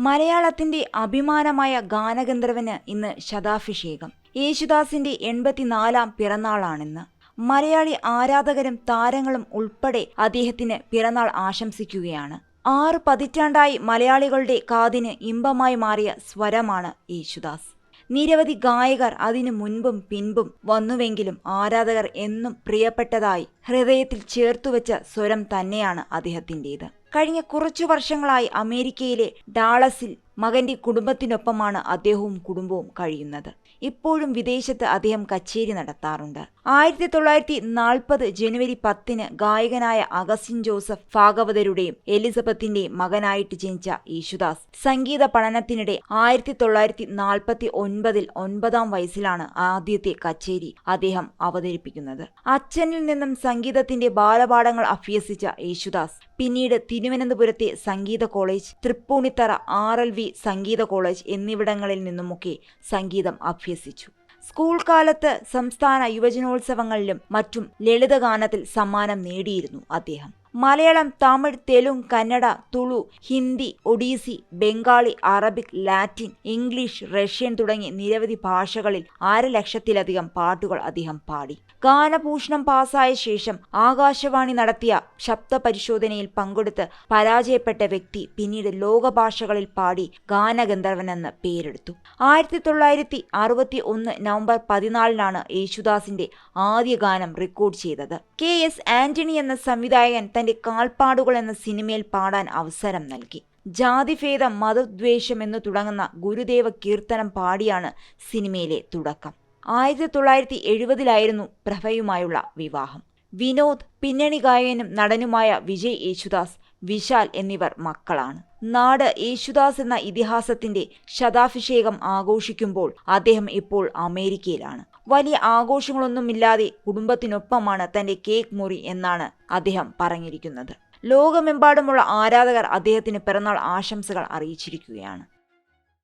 മലയാളത്തിന്റെ അഭിമാനമായ ഗാനഗന്ധർവന് ഇന്ന് ശതാഭിഷേകം. യേശുദാസിന്റെ എൺപത്തിനാലാം പിറന്നാളാണിന്ന്. മലയാളി ആരാധകരും താരങ്ങളും ഉൾപ്പെടെ അദ്ദേഹത്തിന് പിറന്നാൾ ആശംസിക്കുകയാണ്. ആറ് പതിറ്റാണ്ടായി മലയാളികളുടെ കാതിന് ഇമ്പമായി മാറിയ സ്വരമാണ് യേശുദാസ്. നിരവധി ഗായകർ അതിനു മുൻപും പിൻപും വന്നുവെങ്കിലും ആരാധകർ എന്നും പ്രിയപ്പെട്ടതായി ഹൃദയത്തിൽ ചേർത്തുവെച്ച സ്വരം തന്നെയാണ് അദ്ദേഹത്തിന്റെത് കഴിഞ്ഞ കുറച്ചു വർഷങ്ങളായി അമേരിക്കയിലെ ഡാളസിൽ മകന്റെ കുടുംബത്തിനൊപ്പമാണ് അദ്ദേഹവും കുടുംബവും കഴിയുന്നത്. ഇപ്പോഴും വിദേശത്ത് അദ്ദേഹം കച്ചേരി നടത്താറുണ്ട്. ആയിരത്തി തൊള്ളായിരത്തി നാൽപ്പത് ജനുവരി പത്തിന് ഗായകനായ അഗസ്റ്റിൻ ജോസഫ് ഭാഗവതരുടെയും എലിസബത്തിന്റെയും മകനായിട്ട് ജനിച്ച യേശുദാസ് സംഗീത പഠനത്തിനിടെ ആയിരത്തി തൊള്ളായിരത്തി നാൽപ്പത്തി ഒൻപതിൽ ഒൻപതാം വയസ്സിലാണ് ആദ്യത്തെ കച്ചേരി അദ്ദേഹം അവതരിപ്പിക്കുന്നത്. അച്ഛനിൽ നിന്നും സംഗീതത്തിന്റെ ബാലപാഠങ്ങൾ അഭ്യസിച്ച യേശുദാസ്. പിന്നീട് തിരുവനന്തപുരത്തെ സംഗീത college Tripunithura R L V സംഗീത കോളേജ് എന്നിവിടങ്ങളിൽ നിന്നുമൊക്കെ സംഗീതം അഭ്യസിച്ചു. സ്കൂൾ കാലത്ത് സംസ്ഥാന യുവജനോത്സവങ്ങളിലും മറ്റും ലളിതഗാനത്തിൽ സമ്മാനം നേടിയിരുന്നു അദ്ദേഹം. Malayalam Tamil Telugu Kannada Tulu Hindi Odissi Bengali Arabic Latin English Russian തുടങ്ങി നിരവധി ഭാഷകളിൽ അരലക്ഷത്തിലധികം പാട്ടുകൾ അദ്ദേഹം പാടി. ഗാനഭൂഷണം പാസായ ശേഷം ആകാശവാണി നടത്തിയ ശബ്ദ പരിശോധനയിൽ പങ്കെടുത്ത് പരാജയപ്പെട്ട വ്യക്തി പിന്നീട് ലോകഭാഷകളിൽ പാടി ഗാനഗന്ധർവനെന്ന് പേരെടുത്തു. ആയിരത്തി തൊള്ളായിരത്തി അറുപത്തി ഒന്ന് നവംബർ പതിനാലിനാണ് യേശുദാസിന്റെ ആദ്യ ഗാനം റെക്കോർഡ് ചെയ്തത്. കെ എസ് ആന്റണി എന്ന സംവിധായകൻ തന്റെ കാൽപ്പാടുകൾ എന്ന സിനിമയിൽ പാടാൻ അവസരം നൽകി. ജാതിഭേദം മതദ്വേഷം എന്ന് തുടങ്ങുന്ന ഗുരുദേവ കീർത്തനം പാടിയാണ് സിനിമയിലെ തുടക്കം. ആയിരത്തി തൊള്ളായിരത്തി എഴുപതിലായിരുന്നു പ്രഭയുമായുള്ള വിവാഹം. വിനോദ് പിന്നണി ഗായകനും നടനുമായ വിജയ് യേശുദാസ് വിശാൽ എന്നിവർ മക്കളാണ്. നാട് യേശുദാസ് എന്ന ഇതിഹാസത്തിന്റെ ശതാഭിഷേകം ആഘോഷിക്കുമ്പോൾ അദ്ദേഹം ഇപ്പോൾ അമേരിക്കയിലാണ്. വലിയ ആഘോഷങ്ങളൊന്നുമില്ലാതെ കുടുംബത്തിനൊപ്പമാണ് തന്റെ കേക്ക് മുറി എന്നാണ് അദ്ദേഹം പറഞ്ഞിരിക്കുന്നത്. ലോകമെമ്പാടുമുള്ള ആരാധകർ അദ്ദേഹത്തിന് പിറന്നാൾ ആശംസകൾ അറിയിച്ചിരിക്കുകയാണ്.